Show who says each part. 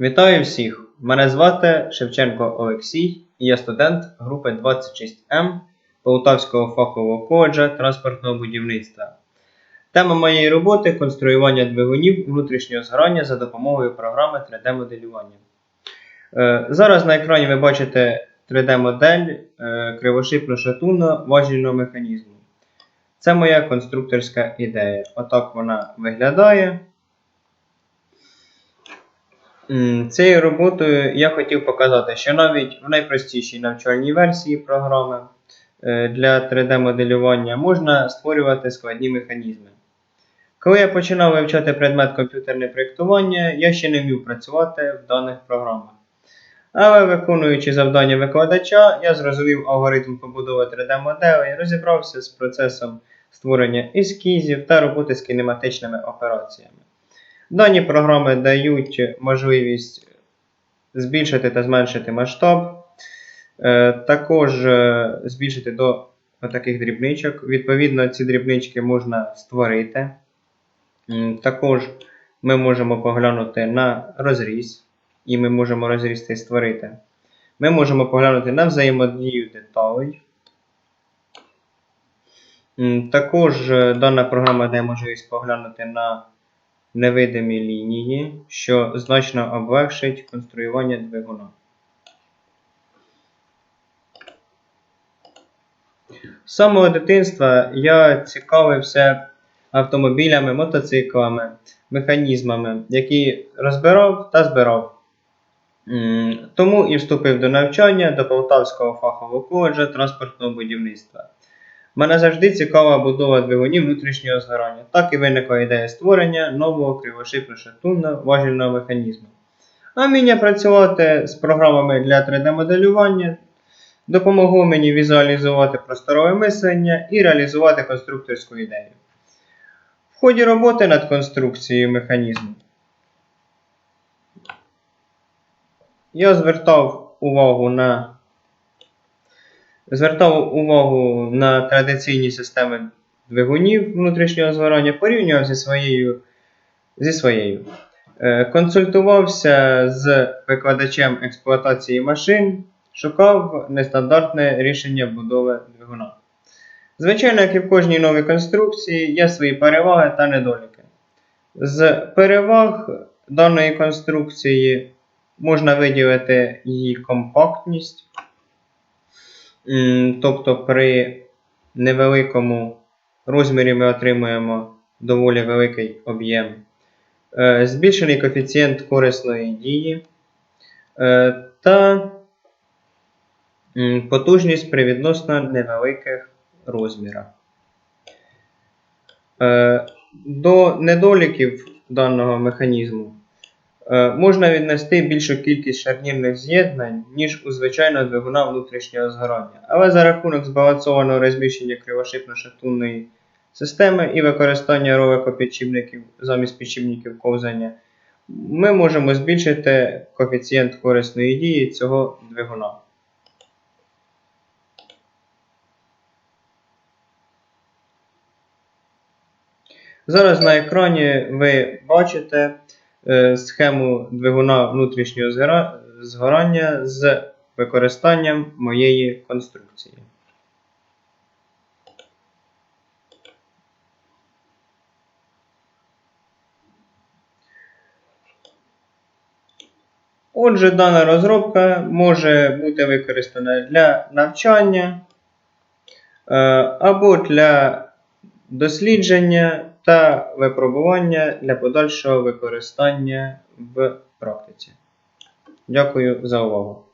Speaker 1: Вітаю всіх! Мене звати Шевченко Олексій, і я студент групи 26М Полтавського фахового коледжа транспортного будівництва. Тема моєї роботи конструювання двигунів внутрішнього згорання за допомогою програми 3D-моделювання. Е, Зараз на екрані ви бачите 3D-модель е, кривошипно-шатунного важільного механізму. Це моя конструкторська ідея. Отак вона виглядає. Цією роботою я хотів показати, що навіть в найпростішій навчальній версії програми е, для 3D-моделювання можна створювати складні механізми. Коли я починав вивчати предмет комп'ютерне проєктування, я ще не вмів працювати в даних програмах. Але виконуючи завдання викладача, я зрозумів алгоритм побудови 3D-моделей, розібрався з процесом створення ескізів та роботи з кінематичними операціями. Дані програми дають можливість збільшити та зменшити масштаб, е, також е, збільшити до таких дрібничок. Відповідно, ці дрібнички можна створити. Також ми можемо поглянути на розріз, і ми можемо розріз цей створити. Ми можемо поглянути на взаємодію деталей. Також е, дана програма дає можливість поглянути на невидимі лінії, що значно облегшить конструювання двигуна. З самого дитинства я цікавився автомобілями, мотоциклами, механізмами, які розбирав та збирав. Тому і вступив до навчання до Полтавського фахового коледжа транспортного будівництва. Мене завжди цікава будова двигунів внутрішнього згорання. Так і виникла ідея створення нового кривошипно-шатунного важільного механізму. А вміння працювати з програмами для 3D-моделювання допомогло мені візуалізувати просторове мислення і реалізувати конструкторську ідею. В ході роботи над конструкцією механізму я звертав увагу на звертав увагу на традиційні системи двигунів внутрішнього згорання, порівнював зі своєю. Зі своєю. Е, Консультувався з викладачем експлуатації машин, шукав нестандартне рішення будови двигуна. Звичайно, як і в кожній новій конструкції, є свої переваги та недоліки. З переваг даної конструкції можна виділити її компактність. Тобто при невеликому розмірі ми отримуємо доволі великий об'єм. Е, Збільшений коефіцієнт корисної дії е, та потужність при відносно невеликих розмірах. Е, До недоліків даного механізму можна віднести більшу кількість шарнірних з'єднань, ніж у звичайного двигуна внутрішнього згорання. Але за рахунок збалансованого розміщення кривошипно-шатунної системи і використання роликопідшипників замість підшипників ковзання, ми можемо збільшити коефіцієнт корисної дії цього двигуна. Зараз на екрані ви бачите е, схему двигуна внутрішнього згорання з використанням моєї конструкції. Отже, дана розробка може бути використана для навчання е, або для дослідження та випробування для подальшого використання в практиці. Дякую за увагу.